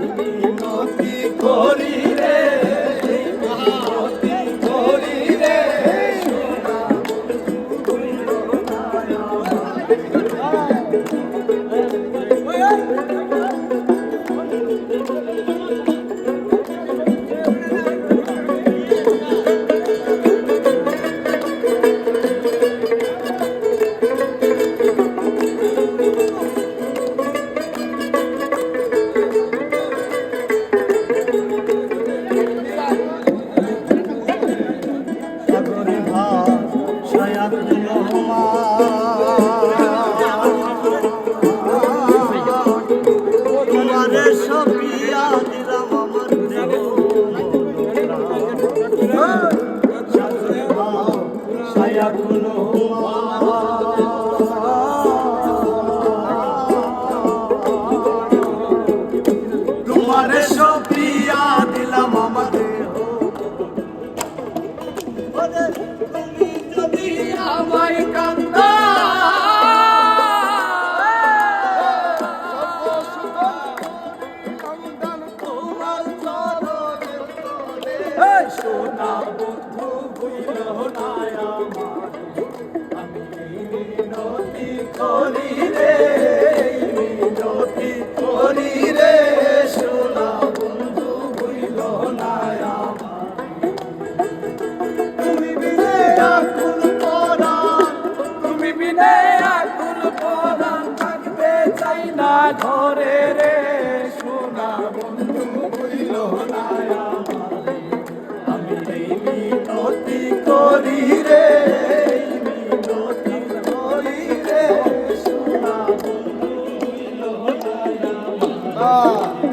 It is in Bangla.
নদী কর やってのま সবাই কান্দা। সোনা বন্ধু ভুইল না। আগুন পরাণ থাকতে চাই না ঘরে রে। সোনা বন্ধু হইল না আমি এই মিনতি করি রে Ah!